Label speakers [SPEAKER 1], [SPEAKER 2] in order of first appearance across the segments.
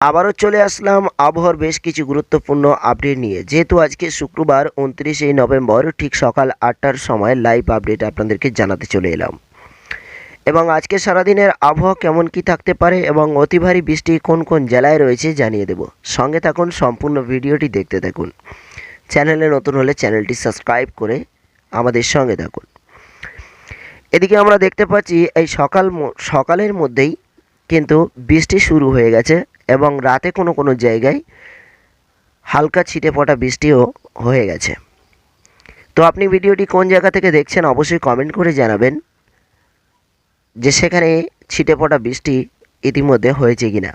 [SPEAKER 1] আবারও চলে আসলাম আবহাওয়ার বেশ কিছু গুরুত্বপূর্ণ আপডেট নিয়ে। যেহেতু আজকে শুক্রবার উনত্রিশে নভেম্বর, ঠিক সকাল আটটার সময় লাইভ আপডেট আপনাদেরকে জানাতে চলে এলাম। এবং আজকে সারাদিনের আবহাওয়া কেমন কি থাকতে পারে এবং অতি ভারী বৃষ্টি কোন কোন জেলায় রয়েছে জানিয়ে দেব। সঙ্গে থাকুন, সম্পূর্ণ ভিডিওটি দেখতে থাকুন। চ্যানেলে নতুন হলে চ্যানেলটি সাবস্ক্রাইব করে আমাদের সঙ্গে থাকুন। এদিকে আমরা দেখতে পাচ্ছি, এই সকাল সকালের মধ্যেই কিন্তু বৃষ্টি শুরু হয়ে গেছে। এবং রাতে কোনো কোনো জায়গায় হালকা ছিটে পড়া বৃষ্টিও হয়ে গেছে। তো আপনি ভিডিওটি কোন জায়গা থেকে দেখছেন অবশ্যই কমেন্ট করে জানাবেন যে সেখানে ছিটে পড়া বৃষ্টি ইতিমধ্যে হয়েছে কিনা।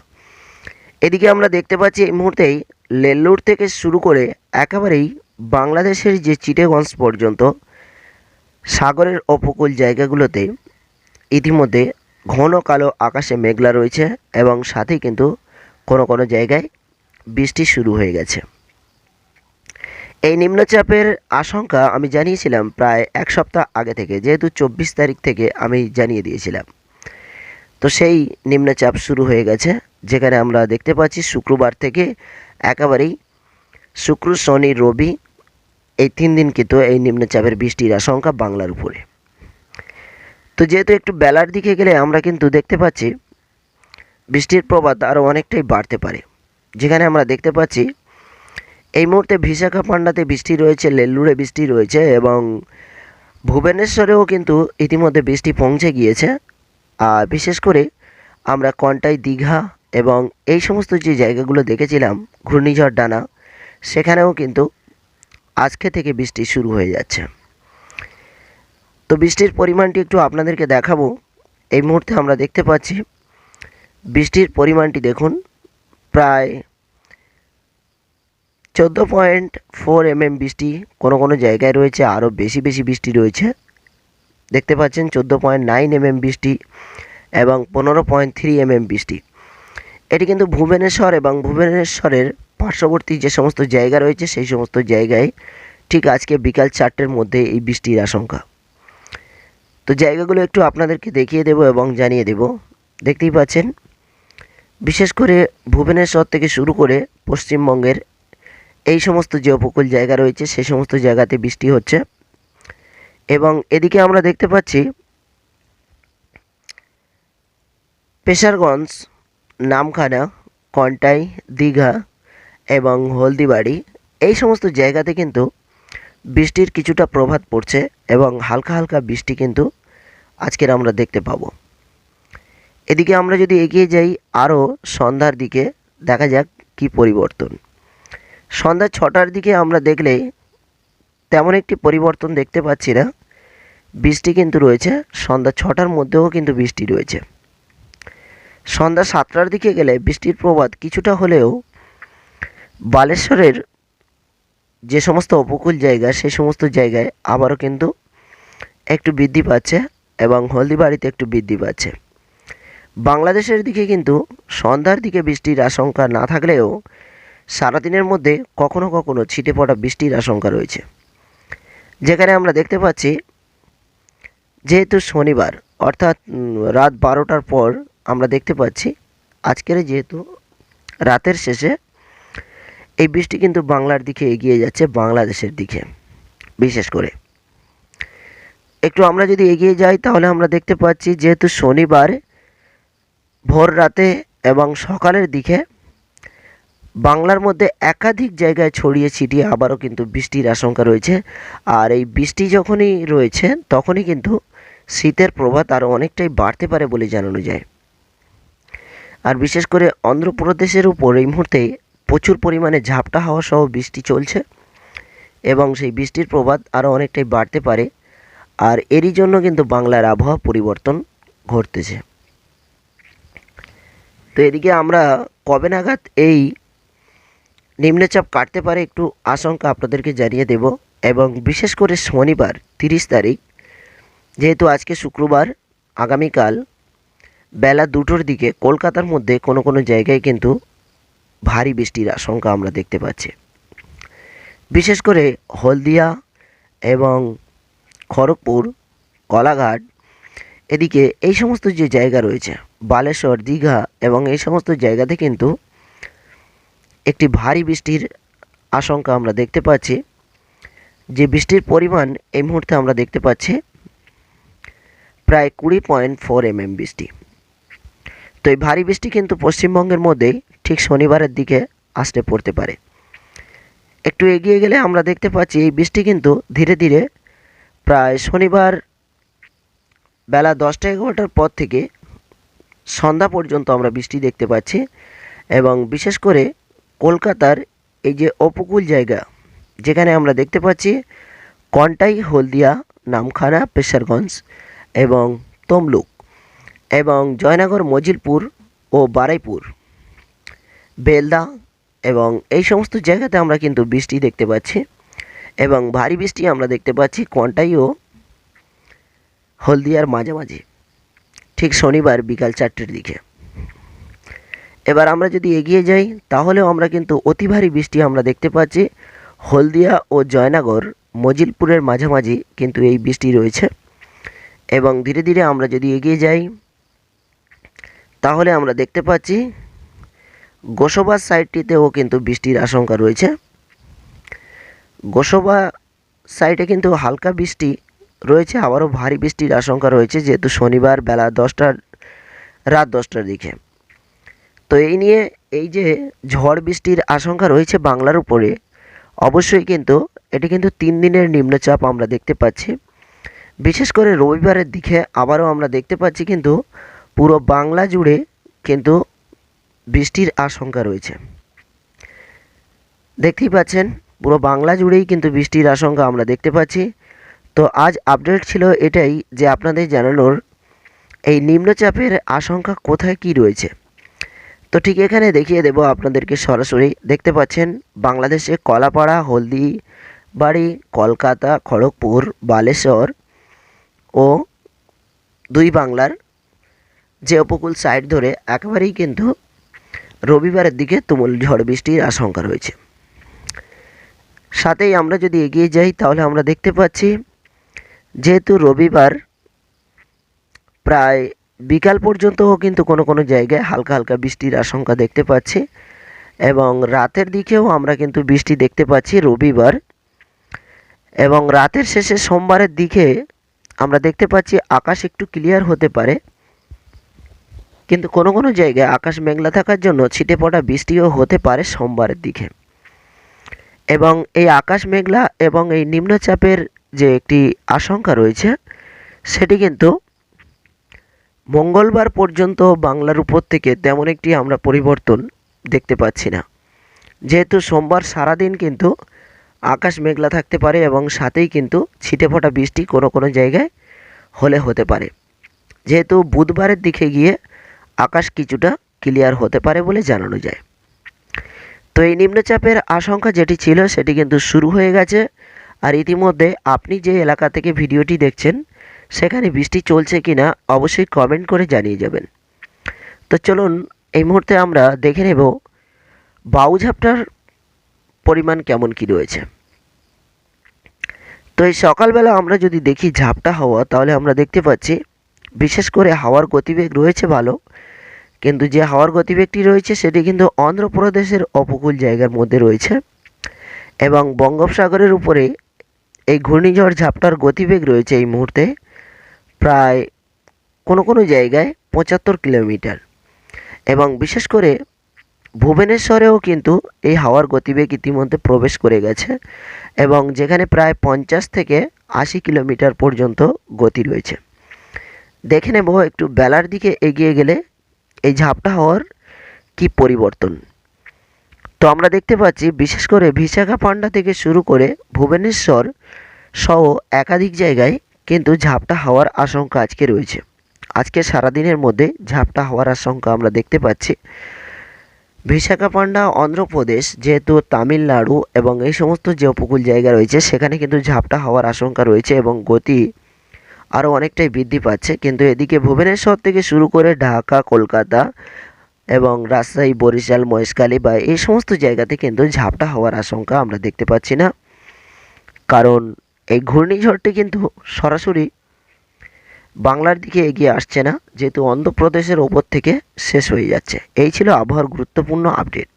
[SPEAKER 1] এদিকে আমরা দেখতে পাচ্ছি এই মুহূর্তেই লেল্লুর থেকে শুরু করে একেবারেই বাংলাদেশের যে চিটেগঞ্জ পর্যন্ত সাগরের উপকূল জায়গাগুলোতে ইতিমধ্যে ঘন কালো আকাশে মেঘলা রয়েছে এবং সাথেই কিন্তু কোনো কোনো জায়গায় বৃষ্টি শুরু হয়ে গেছে। এই নিম্নচাপের আশঙ্কা আমি জানিয়েছিলাম প্রায় এক সপ্তাহ আগে থেকে, যেহেতু চব্বিশ তারিখ থেকে আমি জানিয়ে দিয়েছিলাম। তো সেই নিম্নচাপ শুরু হয়ে গেছে, যেখানে আমরা দেখতে পাচ্ছি শুক্রবার থেকে একেবারেই শুক্র, শনি, রবি এই তিন দিন কিন্তু এই নিম্নচাপের বৃষ্টির আশঙ্কা বাংলার উপরে। তো যেহেতু একটু বেলার দিকে গেলে আমরা কিন্তু দেখতে পাচ্ছি বৃষ্টির প্রবাদ আরও অনেকটাই বাড়তে পারে। যেখানে আমরা দেখতে পাচ্ছি, এই মুহূর্তে বিশাখাপান্ডাতে বৃষ্টি রয়েছে, লেল্লুরে বৃষ্টি রয়েছে এবং ভুবনেশ্বরেও কিন্তু ইতিমধ্যে বৃষ্টি পৌঁছে গিয়েছে। আর বিশেষ করে আমরা কন্টাই, দীঘা এবং এই সমস্ত যে জায়গাগুলো দেখেছিলাম, ঘূর্ণিঝড় ডানা, সেখানেও কিন্তু আজকে থেকে বৃষ্টি শুরু হয়ে যাচ্ছে। তো বৃষ্টির পরিমাণটি একটু আপনাদেরকে দেখাবো। এই মুহূর্তে আমরা দেখতে পাচ্ছি বৃষ্টির পরিমাণটি দেখুন, প্রায় চোদ্দ পয়েন্ট ফোর এমএম বৃষ্টি কোনো কোনো জায়গায় রয়েছে, আরও বেশি বেশি বৃষ্টি রয়েছে। দেখতে পাচ্ছেন চোদ্দ পয়েন্ট নাইন এমএম বৃষ্টি এবং পনেরো পয়েন্ট থ্রি এমএম বৃষ্টি। এটি কিন্তু ভুবনেশ্বর এবং ভুবনেশ্বরের পার্শ্ববর্তী যে সমস্ত জায়গা রয়েছে, সেই সমস্ত জায়গায় ঠিক আজকে বিকাল চারটের মধ্যে এই বৃষ্টির আশঙ্কা। তো জায়গাগুলো একটু আপনাদেরকে দেখিয়ে দেব এবং জানিয়ে দেব। দেখতেই পাচ্ছেন বিশেষ করে ভুবনেশ্বর থেকে শুরু করে পশ্চিমবঙ্গের এই সমস্ত যে উপকূল জায়গা রয়েছে সেই সমস্ত জায়গাতে বৃষ্টি হচ্ছে। এবং এদিকে আমরা দেখতে পাচ্ছি পেশারগঞ্জ, নামখানা, কন্টাই, দীঘা এবং হলদিবাড়ি এই সমস্ত জায়গাতে কিন্তু বৃষ্টির কিছুটা প্রভাব পড়ছে এবং হালকা হালকা বৃষ্টি কিন্তু আজকের আমরা দেখতে পাবো। এদিকে আমরা যদি এগিয়ে যাই আরও সন্ধ্যার দিকে, দেখা যাক কি পরিবর্তন। সন্ধ্যা ছটার দিকে আমরা দেখলে তেমন একটি পরিবর্তন দেখতে পাচ্ছি না। বৃষ্টি কিন্তু রয়েছে, সন্ধ্যা ছটার মধ্যেও কিন্তু বৃষ্টি রয়েছে। সন্ধ্যা সাতটার দিকে গেলে বৃষ্টির প্রবাদ কিছুটা হলেও বালেশ্বরের যে সমস্ত উপকূল জায়গা সেই সমস্ত জায়গায় আবারও কিন্তু একটু বৃদ্ধি পাচ্ছে এবং হলদিবাড়িতে একটু বৃদ্ধি পাচ্ছে। বাংলাদেশের দিকে কিন্তু সন্ধ্যার দিকে বৃষ্টির আশঙ্কা না থাকলেও সারাদিনের মধ্যে কখনো কখনো ছিটে পড়া বৃষ্টির আশঙ্কা রয়েছে। যেখানে আমরা দেখতে পাচ্ছি, যেহেতু শনিবার, অর্থাৎ রাত বারোটার পর আমরা দেখতে পাচ্ছি, আজকের যেহেতু রাতের শেষে এই বৃষ্টি কিন্তু বাংলার দিকে এগিয়ে যাচ্ছে, বাংলাদেশের দিকে, বিশেষ করে। একটু আমরা যদি এগিয়ে যাই, তাহলে আমরা দেখতে পাচ্ছি যেহেতু শনিবার ভোর রাতে এবং সকালের দিকে বাংলার মধ্যে একাধিক জায়গায় ছড়িয়ে ছিটিয়ে আবারও কিন্তু বৃষ্টির আশঙ্কা রয়েছে। আর এই বৃষ্টি যখনই রয়েছে, তখনই কিন্তু শীতের প্রভাব আরও অনেকটাই বাড়তে পারে বলে জানানো যায়। আর বিশেষ করে অন্ধ্রপ্রদেশের উপর এই মুহূর্তে প্রচুর পরিমাণে ঝাপটা হাওয়া সহ বৃষ্টি চলছে এবং সেই বৃষ্টির প্রভাব আরও অনেকটাই বাড়তে পারে। আর এরই জন্য কিন্তু বাংলার আবহাওয়া পরিবর্তন ঘটতেছে। তো এদিকে আমরা কবে নাগাদ এই নিম্নচাপ কাটতে পারে একটু আশঙ্কা আপনাদেরকে জানিয়ে দেব এবং বিশেষ করে শনিবার, তিরিশ তারিখ, যেহেতু আজকে শুক্রবার, আগামীকাল বেলা দুটোর দিকে কলকাতার মধ্যে কোনো কোনো জায়গায় কিন্তু ভারী বৃষ্টির আশঙ্কা আমরা দেখতে পাচ্ছি। বিশেষ করে হলদিয়া এবং খড়গপুর, কলাঘাট, এদিকে এই সমস্ত যে জায়গা রয়েছে বালেশ্বর, দীঘা এবং এই সমস্ত জায়গাতে কিন্তু একটি ভারী বৃষ্টির আশঙ্কা আমরা দেখতে পাচ্ছি। যে বৃষ্টির পরিমাণ এই মুহূর্তে আমরা দেখতে পাচ্ছি প্রায় কুড়ি পয়েন্ট ফোর এমএম বৃষ্টি। তো এই ভারী বৃষ্টি কিন্তু পশ্চিমবঙ্গের মধ্যেই ঠিক শনিবারের দিকে আসতে পড়তে পারে। একটু এগিয়ে গেলে আমরা দেখতে পাচ্ছি এই বৃষ্টি কিন্তু ধীরে ধীরে প্রায় শনিবার বেলা দশটা এগারোটার পর থেকে সন্ধ্যা পর্যন্ত আমরা বৃষ্টি দেখতে পাচ্ছি এবং বিশেষ করে কলকাতার এই যে উপকূল জায়গা, যেখানে আমরা দেখতে পাচ্ছি কন্টাই হলদিয়া নামখানা পেশারগঞ্জ এবং তমলুক এবং জয়নগর, মজিলপুর ও বারাইপুর, বেলদা এবং এই সমস্ত জায়গাতে আমরা কিন্তু বৃষ্টি দেখতে পাচ্ছি এবং ভারী বৃষ্টি আমরা দেখতে পাচ্ছি কন্টাই ও হলদিয়ার মাঝামাঝি। ঠিক শনিবার বিকাল চারটের দিকে। এবার আমরা যদি এগিয়ে যাই, তাহলেও আমরা কিন্তু অতি ভারী বৃষ্টি আমরা দেখতে পাচ্ছি। হলদিয়া ও জয়নগর, মজিলপুরের মাঝামাঝি কিন্তু এই বৃষ্টি রয়েছে। এবং ধীরে ধীরে আমরা যদি এগিয়ে যাই, তাহলে আমরা দেখতে পাচ্ছি গোসবা সাইডটিতেও কিন্তু বৃষ্টির আশঙ্কা রয়েছে। গোসবা সাইডে কিন্তু হালকা বৃষ্টি রয়েছে। আবারও ভারী বৃষ্টির আশঙ্কা রয়েছে, যেহেতু শনিবার বেলা দশটার, রাত দশটার দিকে। তো এই নিয়ে এই যে ঝড় বৃষ্টির আশঙ্কা রয়েছে বাংলার উপরে, অবশ্যই কিন্তু এটি কিন্তু তিন দিনের নিম্নচাপ আমরা দেখতে পাচ্ছি। বিশেষ করে রবিবারের দিকে আবারও আমরা দেখতে পাচ্ছি কিন্তু পুরো বাংলা জুড়ে কিন্তু বৃষ্টির আশঙ্কা রয়েছে। দেখতেই পাচ্ছেন, পুরো বাংলা জুড়েই কিন্তু বৃষ্টির আশঙ্কা আমরা দেখতে পাচ্ছি। তো আজ আপডেট ছিল এটাই যে আপনাদের জানানোর এই নিম্নচাপের আশঙ্কা কোথায় কি রয়েছে। তো ঠিক এখানে দেখিয়ে দেব আপনাদেরকে সরাসরি। দেখতে পাচ্ছেন বাংলাদেশে কলাপাড়া, হলদিবাড়ি, কলকাতা, খড়গপুর, বালেশ্বর ও দুই বাংলার যে উপকূল সাইড ধরে একেবারেই কিন্তু রবিবারের দিকে তুমুল ঝড় বৃষ্টির আশঙ্কা রয়েছে। সাথেই আমরা যদি এগিয়ে যাই, তাহলে আমরা দেখতে পাচ্ছি যেহেতু রবিবার, প্রায় বিকাল পর্যন্তও কিন্তু কোনো কোনো জায়গায় হালকা হালকা বৃষ্টির আশঙ্কা দেখতে পাচ্ছি এবং রাতের দিকেও আমরা কিন্তু বৃষ্টি দেখতে পাচ্ছি রবিবার এবং রাতের শেষে সোমবারের দিকে আমরা দেখতে পাচ্ছি আকাশ একটু ক্লিয়ার হতে পারে। কিন্তু কোনো কোনো জায়গায় আকাশ মেঘলা থাকার জন্য ছিটে পড়া বৃষ্টিও হতে পারে সোমবারের দিকে। এবং এই আকাশ মেঘলা এবং এই নিম্নচাপের যে একটি আশঙ্কা রয়েছে, সেটি কিন্তু মঙ্গলবার পর্যন্ত বাংলার উপর থেকে তেমন একটি আমরা পরিবর্তন দেখতে পাচ্ছি না। যেহেতু সোমবার সারাদিন কিন্তু আকাশ মেঘলা থাকতে পারে এবং সাথেই কিন্তু ছিটে ফোটা বৃষ্টি কোনো কোনো জায়গায় হলে হতে পারে। যেহেতু বুধবারের দিকে গিয়ে আকাশ কিছুটা ক্লিয়ার হতে পারে বলে জানানো যায়। তো এই নিম্নচাপের আশঙ্কা যেটি ছিল, সেটি কিন্তু শুরু হয়ে গেছে। আর ইতিমধ্যে আপনি যে এলাকা থেকে ভিডিওটি দেখছেন, সেখানে বৃষ্টি চলছে কি না অবশ্যই কমেন্ট করে জানিয়ে যাবেন। তো চলুন, এই মুহূর্তে আমরা দেখে নেব বাউঝাপটার পরিমাণ কেমন কি রয়েছে। তো এই সকালবেলা আমরা যদি দেখি ঝাপটা হাওয়া, তাহলে আমরা দেখতে পাচ্ছি বিশেষ করে হাওয়ার গতিবেগ রয়েছে ভালো, কিন্তু যে হাওয়ার গতিবেগটি রয়েছে, সেটি কিন্তু অন্ধ্রপ্রদেশের উপকূল জায়গার মধ্যে রয়েছে এবং বঙ্গোপসাগরের উপরে এই ঘূর্ণিঝড় ঝাপটার গতিবেগ রয়েছে এই মুহূর্তে প্রায় কোনো কোনো জায়গায় পঁচাত্তর কিলোমিটার। এবং বিশেষ করে ভুবনেশ্বরেও কিন্তু এই হাওয়ার গতিবেগ ইতিমধ্যে প্রবেশ করে গেছে এবং যেখানে প্রায় পঞ্চাশ থেকে আশি কিলোমিটার পর্যন্ত গতি রয়েছে। দেখে নেব একটু বেলার দিকে এগিয়ে গেলে এই ঝাপটা হওয়ার কি পরিবর্তন। তো আমরা দেখতে পাচ্ছি, বিশেষ করে বিশাখাপান্ডা থেকে শুরু করে ভুবনেশ্বর সহ একাধিক জায়গায় কিন্তু ঝাপটা হওয়ার আশঙ্কা আজকে রয়েছে। আজকে সারাদিনের মধ্যে ঝাপটা হওয়ার আশঙ্কা আমরা দেখতে পাচ্ছি। বিশাখাপান্ডা অন্ধ্রপ্রদেশ যেহেতু তামিলনাড়ু এবং এই সমস্ত যে উপকূল জায়গা রয়েছে, সেখানে কিন্তু ঝাপটা হওয়ার আশঙ্কা রয়েছে এবং গতি আরও অনেকটাই বৃদ্ধি পাচ্ছে। কিন্তু এদিকে ভুবনেশ্বর থেকে শুরু করে ঢাকা, কলকাতা এবং রাজশাহী, বরিশাল, মহেশখালী বা এই সমস্ত জায়গাতে কিন্তু ঝাপটা হওয়ার আশঙ্কা আমরা দেখতে পাচ্ছি না। কারণ এই ঘূর্ণিঝড়টি কিন্তু সরাসরি বাংলার দিকে এগিয়ে আসছে না, যেহেতু অন্ধ্রপ্রদেশের ওপর থেকে শেষ হয়ে যাচ্ছে। এই ছিল আবহাওয়ার গুরুত্বপূর্ণ আপডেট।